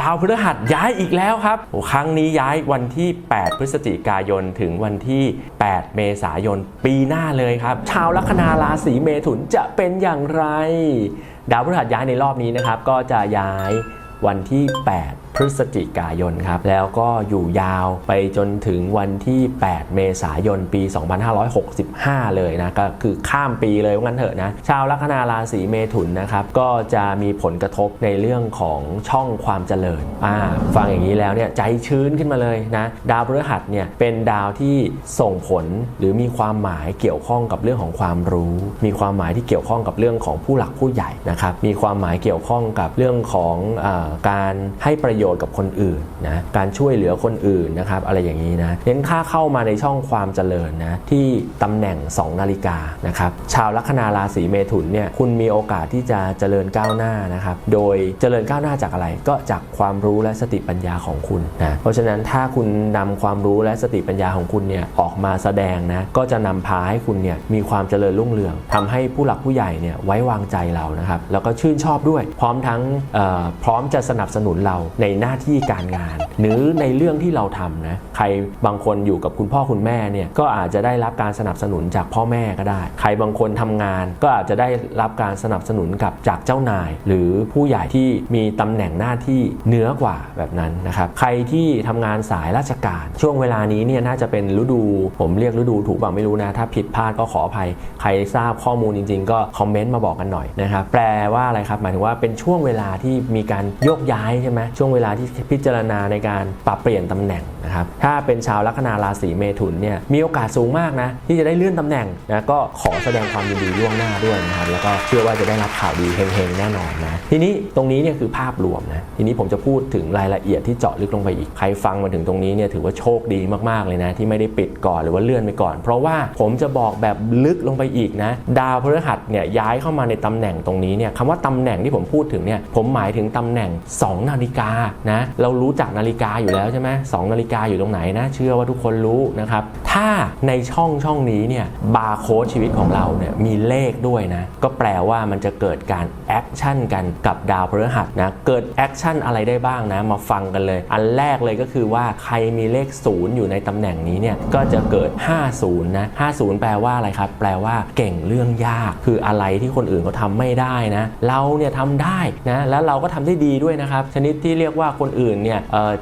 ดาวพฤหัสย้ายอีกแล้วครับ ครั้งนี้ย้ายวันที่ 8 พฤศจิกายนถึงวันที่ 8 เมษายนปีหน้าเลยครับ ชาวลัคนาราศีเมถุนจะเป็นอย่างไร ดาวพฤหัสย้ายในรอบนี้นะครับ ก็จะย้ายวันที่ 8 พฤศจิกายนครับ แล้วก็อยู่ยาวไปจนถึงวันที่ 8 เมษายน ปี 2565 เลยนะ ก็คือข้ามปีเลยว่างั้นเถอะนะ ชาวลัคนาราศีเมถุนนะครับ ก็จะมีผลกระทบในเรื่องของช่องความเจริญ อ่า ฟังอย่างนี้แล้วเนี่ยใจชื้นขึ้นมาเลยนะ ดาวพฤหัสเนี่ยเป็นดาวที่ส่งผลหรือมีความหมายเกี่ยวข้องกับเรื่องของความรู้ มีความหมายที่เกี่ยวข้องกับเรื่องของผู้หลักผู้ใหญ่นะครับ มีความหมายเกี่ยวข้องกับเรื่องของอาการให้ประโยชน์กับคนอื่นนะการช่วยเหลือคนอื่นนะครับอะไรอย่างนี้นะเน้นค่าเข้ามาในช่องความเจริญนะที่ตำแหน่ง 2 นาฬิกานะครับชาวลัคนาราศีเมถุนเนี่ยคุณมีโอกาสที่จะเจริญก้าวหน้านะครับโดยเจริญก้าวหน้าจากอะไรก็จากความรู้และสติปัญญาของคุณนะเพราะฉะนั้นถ้าคุณนำความรู้และสติปัญญาของคุณเนี่ยออกมาแสดงนะก็จะนำพาให้คุณเนี่ยมีความเจริญรุ่งเรืองทำให้ผู้หลักผู้ใหญ่เนี่ยไว้วางใจเรานะครับแล้วก็ชื่นชอบด้วย พร้อมทั้งพร้อมจะสนับสนุนเราในหน้าที่การงาน หรือในเรื่องที่เราทำนะใครบางคนอยู่กับคุณพ่อคุณแม่เนี่ยก็อาจจะได้รับการสนับสนุนจากพ่อแม่ก็ได้ ใครบางคนทำงานก็อาจจะได้รับการสนับสนุนกับจากเจ้านาย หรือผู้ใหญ่ที่มีตำแหน่งหน้าที่เหนือกว่าแบบนั้นนะครับใครที่ทำงานสายราชการ ช่วงเวลานี้เนี่ยน่าจะเป็นฤดู ผมเรียกฤดูถูกบ้างไม่รู้นะ ถ้าผิดพลาดก็ขออภัย ใครทราบข้อมูลจริง ๆ ก็คอมเมนต์มาบอกกันหน่อยนะครับแปลว่าอะไรครับหมายถึงว่าเป็นช่วงเวลาที่มีการโยกย้ายใช่ไหมช่วงเวลาที่พิจารณาในการปรับเปลี่ยนตำแหน่งนะครับถ้าเป็นชาวลัคนาราศีเมถุนเนี่ยมีโอกาสสูงมากนะที่จะได้เลื่อนตำแหน่งนะก็ขอแสดงความยินดีล่วงหน้าด้วยนะครับแล้วก็เชื่อว่าจะได้รับข่าวดีเฮงๆแน่นอนนะทีนี้ตรงนี้เนี่ยคือภาพรวมนะทีนี้ผมจะพูดถึงรายละเอียดที่เจาะลึกลงไปอีกใครฟังมาถึงตรงนี้เนี่ยถือว่าโชคดีมากๆเลยนะที่ไม่ได้ปิดก่อนหรือว่าเลื่อนไปก่อน เพราะว่าผมจะบอกแบบลึกลงไปอีกนะดาวพฤหัสเนี่ยย้ายเข้ามาในตำแหน่งตรงนี้เนี่ยคำว่าตำแหน่งที่ผมพูดถึงเนี่ยผมหมายถึงตำแหน่ง 2 นาฬิกานะเรารู้จักนาฬิกาอยู่แล้วใช่ไหมสองนาฬิกาอยู่ตรงไหนนะเชื่อว่าทุกคนรู้นะครับถ้าในช่องช่องนี้เนี่ยบาร์โค้ดชีวิตของเราเนี่ยมีเลขด้วยนะก็แปลว่ามันจะเกิดการแอคชั่นกันกับดาวพฤหัสนะเกิดแอคชั่นอะไรได้บ้างนะมาฟังกันเลย อันแรกเลยก็คือว่าใครมีเลข 0 อยู่ในตำแหน่งนี้เนี่ยก็จะเกิด 50 นะ 50 แปลว่าอะไรครับ แปลว่าเก่งเรื่องยาก คืออะไรที่คนอื่นเขาทำไม่ได้นะ เราเนี่ยทำได้นะ แล้วเราก็ทำได้ดีด้วยนะครับ ชนิดที่เรียกว่า่าคนอื่นเนี่ย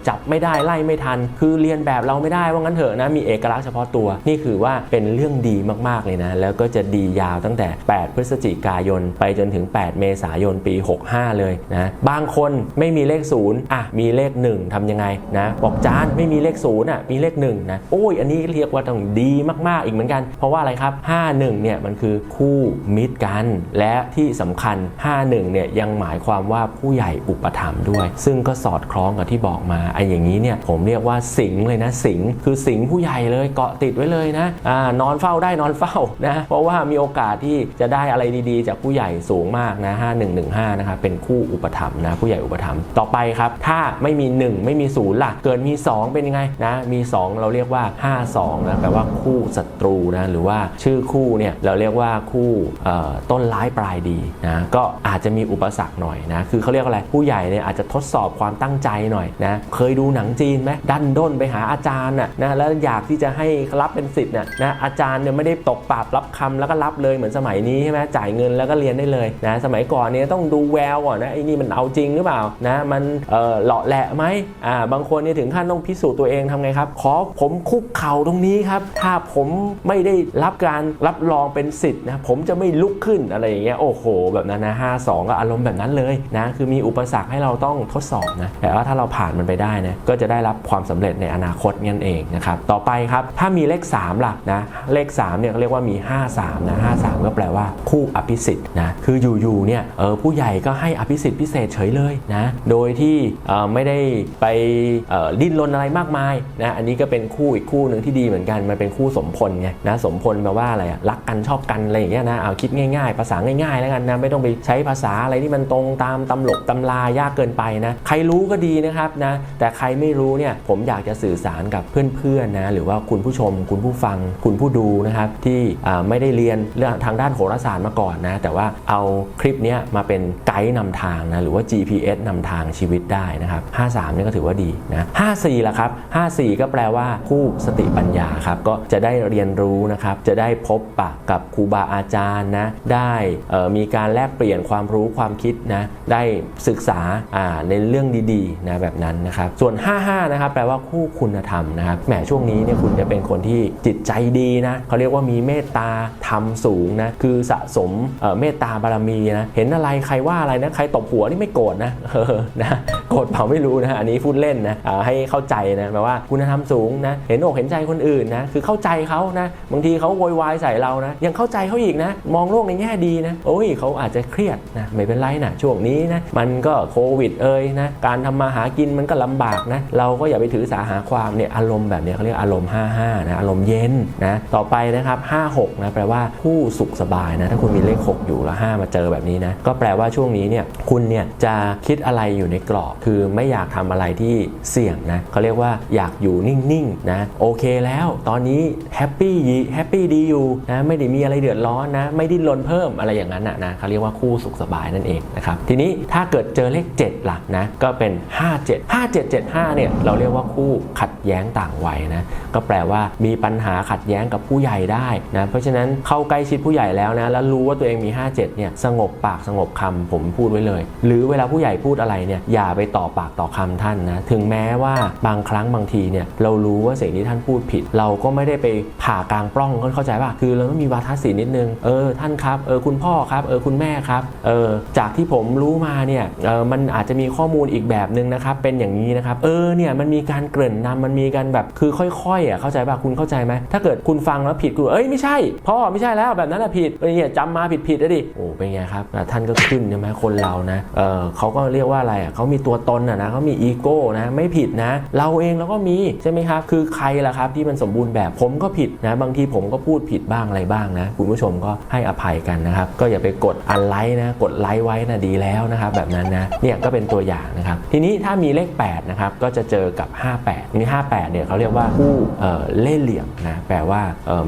จับไม่ได้ไล่ไม่ทัน คือเรียนแบบเราไม่ได้ว่างั้นเถอะนะมีเอกลักษณ์เฉพาะตัวนี่คือว่าเป็นเรื่องดีมากๆเลยนะ แล้วก็จะดียาวตั้งแต่ 8 พฤศจิกายน ไปจนถึง 8 เมษายนปี 65 เลยนะบางคนไม่มีเลขศูนย์อะมีเลข 1ทำยังไงนะบอกจานไม่มีเลขศูนย์อะมีเลข1นะโอ้ยอันนี้เรียกว่าต้องดีมากๆอีกเหมือนกัน เพราะว่าอะไรครับ 51เนี่ยมันคือคู่มิตรกัน และที่สำคัญ 51เนี่ยยังหมายความว่าผู้ใหญ่อุปถัมภ์ด้วย ซึ่งก็สอดคล้องกับที่บอกมาไอ้อย่างนี้เนี่ยผมเรียกว่าสิงเลยนะสิงคือสิงผู้ใหญ่เลยเกาะติดไว้เลยนะอ่านอนเฝ้าได้นอนเฝ้านะเพราะว่ามีโอกาสที่จะได้อะไรดีๆ จากผู้ใหญ่สูงมากนะ5115นะครับเป็นคู่อุปถัมภ์นะผู้ใหญ่อุปถัมภ์ต่อไปครับ ถ้าไม่มี 1 ไม่มี0ล่ะ เกิดมี 2 เป็นยังไงนะมี 2 เราเรียกว่า 52นะแปลว่าคู่ศัตรูนะหรือว่าชื่อคู่เนี่ยเราเรียกว่าคู่ต้นร้ายปลายดีนะก็อาจจะมีอุปสรรคหน่อยนะคือเขาเรียกอะไรผู้ใหญ่เนี่ยอาจจะทดสอบความตั้งใจหน่อยนะเคยดูหนังจีนไหมดันด้นไปหาอาจารย์น่ะนะแล้วอยากที่จะให้รับเป็นสิทธิ์น่ะนะอาจารย์เนี่ยไม่ได้ตกปรับรับคำแล้วก็รับเลยเหมือนสมัยนี้ใช่ไหมจ่ายเงินแล้วก็เรียนได้เลยนะสมัยก่อนเนี่ยต้องดูแววก่อนนะไอ้นี่มันเอาจริงหรือเปล่านะมันเออหลาะแหละไหมอ่าบางคนเนี่ยถึงขั้นต้องพิสูจน์ตัวเองทำไงครับ ขอผมคุกเข่าตรงนี้ครับ ถ้าผมไม่ได้รับการรับรองเป็นสิทธิ์นะผมจะไม่ลุกขึ้นอะไรอย่างเงี้ยโอ้โห แบบนั้นนะห้าสองก็อารมณ์แบบนั้นเลยนะคือมีอุปสรรคให้เราต้องทดสอบนะแต่ว่าถ้าเราผ่านมันไปได้นะก็จะได้รับความสำเร็จในอนาคตนั่นเองนะครับต่อไปครับถ้ามีเลข3ล่ะนะเลข3เนี่ยเรียกว่ามี 53นะ53 ก็แปลว่าคู่อภิสิทธิ์นะคืออยู่ๆเนี่ยเออผู้ใหญ่ก็ให้อภิสิทธิ์พิเศษเฉยเลยนะโดยที่ไม่ได้ไปดิ้นรนอะไรมากมายนะอันนี้ก็เป็นคู่อีกคู่หนึ่งที่ดีเหมือนกันมันเป็นคู่สมพลไงนะสมพลแปลว่าอะไรอะรักกันชอบกันอะไรอย่างเงี้ยนะเอาคิดง่ายๆ ภาษาง่ายๆแล้วกันนะไม่ต้องไปใช้ภาษาอะไรที่มันตรงตามตำหลกตำรายากเกินไปนะใครรรู้ก็ดีนะครับนะแต่ใครไม่รู้เนี่ยผมอยากจะสื่อสารกับเพื่อนๆนะหรือว่าคุณผู้ชม คุณผู้ฟัง คุณผู้ดูนะครับที่ไม่ได้เรียนเรื่องทางด้านโหราศาสตร์มาก่อนนะแต่ว่าเอาคลิปนี้มาเป็นไกด์นำทางนะหรือว่า GPS นำทางชีวิตได้นะครับ53นี่ก็ถือว่าดีนะ54ละครับ54 ก็แปลว่าผู้สติปัญญาครับก็จะได้เรียนรู้นะครับจะได้พบปะกับครูบาอาจารย์นะได้มีการแลกเปลี่ยนความรู้ความคิดนะได้ศึกษาอ่าในเรื่องดีๆนะแบบนั้นนะครับส่วน 55 นะครับแปลว่าคู่คุณธรรมนะครับแหมช่วงนี้เนี่ยคุณจะเป็นคนที่จิตใจดีนะเขาเรียกว่ามีเมตตาธรรมสูงนะคือสะสมเเมตตาบารมีนะเห็นอะไรใครว่าอะไรนะใครตบหัวนี่ไม่โกรธนะเออนะโกรธเปล่าไม่รู้นะอันนี้พูดเล่นนะให้เข้าใจนะแปลว่าคุณธรรมสูงนะเห็นอกเห็นใจคนอื่นนะคือเข้าใจเขานะบางทีเขาโวยวายใส่เรานะยังเข้าใจเขาอีกนะมองโลกในแง่ดีนะโอ้ยเขาอาจจะเครียดนะไม่เป็นไรนะช่วงนี้นะมันก็โควิดเอ่ยนะการทำมาหากินมันก็ลำบากนะเราก็อย่าไปถือสาหาความเนี่ยอารมณ์แบบนี้เขาเรียกอารมณ์ 55นะอารมณ์เย็นนะต่อไปนะครับ 56นะแปลว่าผู้สุขสบายนะถ้าคุณมีเลข 6 อยู่แล้ว 5 มาเจอแบบนี้นะก็แปลว่าช่วงนี้เนี่ยคุณเนี่ยจะคิดอะไรอยู่ในกรอบ คือไม่อยากทำอะไรที่เสี่ยงนะเขาเรียกว่าอยากอยู่นิ่งๆนะโอเคแล้วตอนนี้แฮปปี้แฮปปี้ดีอยู่นะไม่ได้มีอะไรเดือดร้อนนะไม่ดิ้นรนเพิ่มอะไรอย่างนั้นนะนะเขาเรียกว่าคู่สุขสบายนั่นเองนะครับทีนี้ถ้าเกิดเจอเลข7ล่ะนะก็เเป็น 57 5775เนี่ยเราเรียกว่าคู่ขัดแย้งต่างวัยนะก็แปลว่ามีปัญหาขัดแย้งกับผู้ใหญ่ได้นะเพราะฉะนั้นเข้าใกล้ชิดผู้ใหญ่แล้วนะแล้วรู้ว่าตัวเองมี 57เนี่ยสงบปากสงบคำผมพูดไว้เลย หรือเวลาผู้ใหญ่พูดอะไรเนี่ยอย่าไปต่อปากต่อคำท่านนะถึงแม้ว่าบางครั้งบางทีเนี่ยเรารู้ว่าสิ่งที่ท่านพูดผิด เราก็ไม่ได้ไปผ่ากลางปล้องเข้าใจป่ะคือเราต้องมีวาทศิลป์นิดนึงเออท่านครับเออคุณพ่อครับเออคุณแม่ครับเออจากที่ผมรู้มาเนี่ยเออมันอาจจะมีข้อมูลอีกแบบหนึ่งนะครับเป็นอย่างนี้นะครับเออเนี่ยมันมีการเกริ่นนำมันมีการแบบคือค่อยๆอะเข้าใจป่ะคุณเข้าใจไหมถ้าเกิดคุณฟังแล้วผิดคุณเอ้ยไม่ใช่พ่อไม่ใช่แล้วแบบนั้นแหละผิดเนี่ยจำมาผิดผิดๆแล้วดิโอ้เป็นไงครับท่านก็ขึ้นใช่ไหมคนเรานะเออเขาก็เรียกว่าอะไรอะเขามีตัวตนอะนะเขามีอีโก้นะไม่ผิดนะ เราเองเราก็มีใช่ไหมครับคือใครล่ะครับที่มันสมบูรณ์แบบผมก็ผิดนะบางทีผมก็พูดผิดบ้างอะไรบ้างนะคุณผู้ชมก็ให้อภัยกันนะครับก็อย่าไปกดอันไลค์นะกดไลค์ไว้นะดีแล้วนะครับแบบนั้นนะเนี่ยก็เป็นตัวอย่างนะครับทีนี้ถ้ามีเลข8นะครับก็จะเจอกับ 58มี58เนี่ยเขาเรียกว่าผู้เอ่เล่เหลี่ยมนะแปลว่า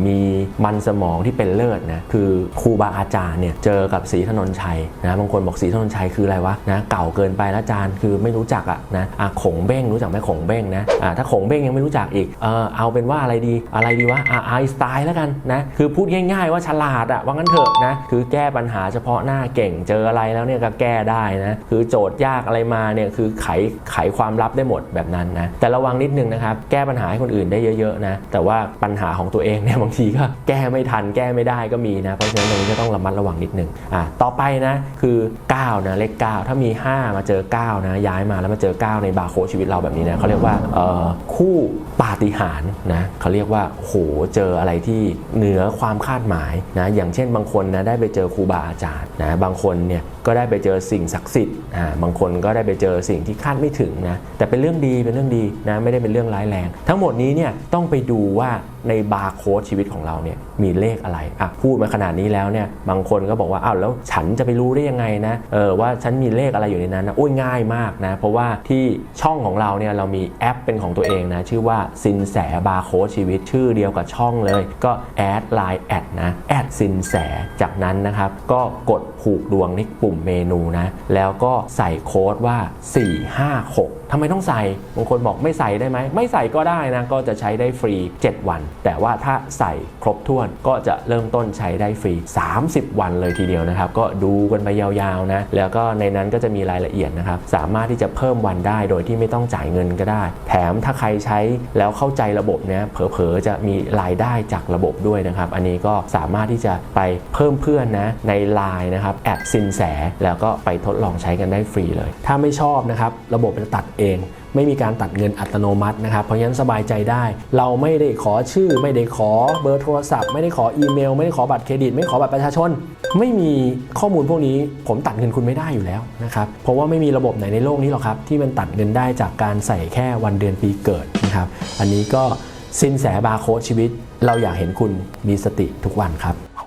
มีมันสมองที่เป็นเลิศนะคือครูบาอาจารย์เนี่ยเจอกับศรีถนนชัยนะบางคนบอกศรีถนนชัยคืออะไรวะนะเก่าเกินไปแล้วอาจารย์คือไม่รู้จักอะนะอะขงเบ้งรู้จักไหมขงเบ้งนะอะถ้าขงเบ้งยังไม่รู้จักอีกเออเอาเป็นว่าอะไรดีอะไรดีวะอะไอสไตล์แล้วกันนะคือพูดง่ายๆว่าฉลาดอะว่างั้นเถอะนะคือแก้ปัญหาเฉพาะหน้าเก่งเจออะไรแล้วเนี่ยก็แก้ได้นะคือโจทย์ยากอะไรมาเนี่ยคือือไขไขความลับได้หมดแบบนั้นนะแต่ระวังนิดนึงนะครับแก้ปัญหาให้คนอื่นได้เยอะๆนะแต่ว่าปัญหาของตัวเองเนี่ยบางทีก็แก้ไม่ทันแก้ไม่ได้ก็มีนะเพราะฉะนั้นตรงนี้ก็ต้องระมัดระวังนิดนึงอะต่อไปนะคือ9นะเลข9ถ้ามี 5 มาเจอ9นะย้ายมาแล้วมาเจอ 9 ในบาร์โคชีวิตเราแบบนี้นะเขาเรียกว่าเอ่อคู่ปาฏิหาริย์นะเขาเรียกว่าโหเจออะไรที่เหนือความคาดหมายนะอย่างเช่นบางคนนะได้ไปเจอครูบาอาจารย์นะบางคนเนี่ย ก็ได้ไปเจอสิ่งศักดิ์สิทธิ์อ่าบางคนก็ได้ไปเจอสิ่งที่คาดไม่ถึงนะแต่เป็นเรื่องดีเป็นเรื่องดีนะไม่ได้เป็นเรื่องร้ายแรง ทั้งหมดนี้เนี่ยต้องไปดูว่า ในบาร์โค้ดชีวิตของเราเนี่ยมีเลขอะไรอะพูดมาขนาดนี้แล้วเนี่ยบางคนก็บอกว่าอ้าวแล้วฉันจะไปรู้ได้ยังไงนะเออว่าฉันมีเลขอะไรอยู่ในนั้นนะโอ้ยง่ายมากนะ เพราะว่าที่ช่องของเราเนี่ยเรามีแอปเป็นของตัวเองนะ ชื่อว่าสินแสบาร์โค้ดชีวิตชื่อเดียวกับช่องเลย ก็แอดไลน์แอดนะแอดสินแสจากนั้นนะครับ ก็กดผูกดวงที่ปุ่มเมนูนะ แล้วก็ใส่โค้ดว่า 456 ทำไมต้องใส่บางคนบอกไม่ใส่ได้ไหม ไม่ใส่ก็ได้นะ ก็จะใช้ได้ฟรี 7 วัน แต่ว่าถ้าใส่ครบถ้วนก็จะเริ่มต้นใช้ได้ฟรี 30 วันเลยทีเดียวนะครับ ก็ดูกันไปยาวๆนะ แล้วก็ในนั้นก็จะมีรายละเอียดนะครับ สามารถที่จะเพิ่มวันได้โดยที่ไม่ต้องจ่ายเงินก็ได้ แถมถ้าใครใช้แล้วเข้าใจระบบเนี้ยเผลอๆ จะมีรายได้จากระบบด้วยนะครับ อันนี้ก็สามารถที่จะไปเพิ่มเพื่อนนะใน Line นะครับแอดสินแสแล้วก็ไปทดลองใช้กันได้ฟรีเลย ถ้าไม่ชอบนะครับระบบจะตัดเอง ไม่มีการตัดเงินอัตโนมัตินะครับ เพราะฉะนั้นสบายใจได้ เราไม่ได้ขอชื่อ ไม่ได้ขอเบอร์โทรศัพท์ ไม่ได้ขออีเมล ไม่ได้ขอบัตรเครดิต ไม่ขอบัตรประชาชน ไม่มีข้อมูลพวกนี้ผมตัดเงินคุณไม่ได้อยู่แล้วนะครับ เพราะว่าไม่มีระบบไหนในโลกนี้หรอกครับที่มันตัดเงินได้จากการใส่แค่วันเดือนปีเกิดนะครับ อันนี้ก็สินแสบาโค้ดชีวิต เราอยากเห็นคุณมีสติทุกวันครับ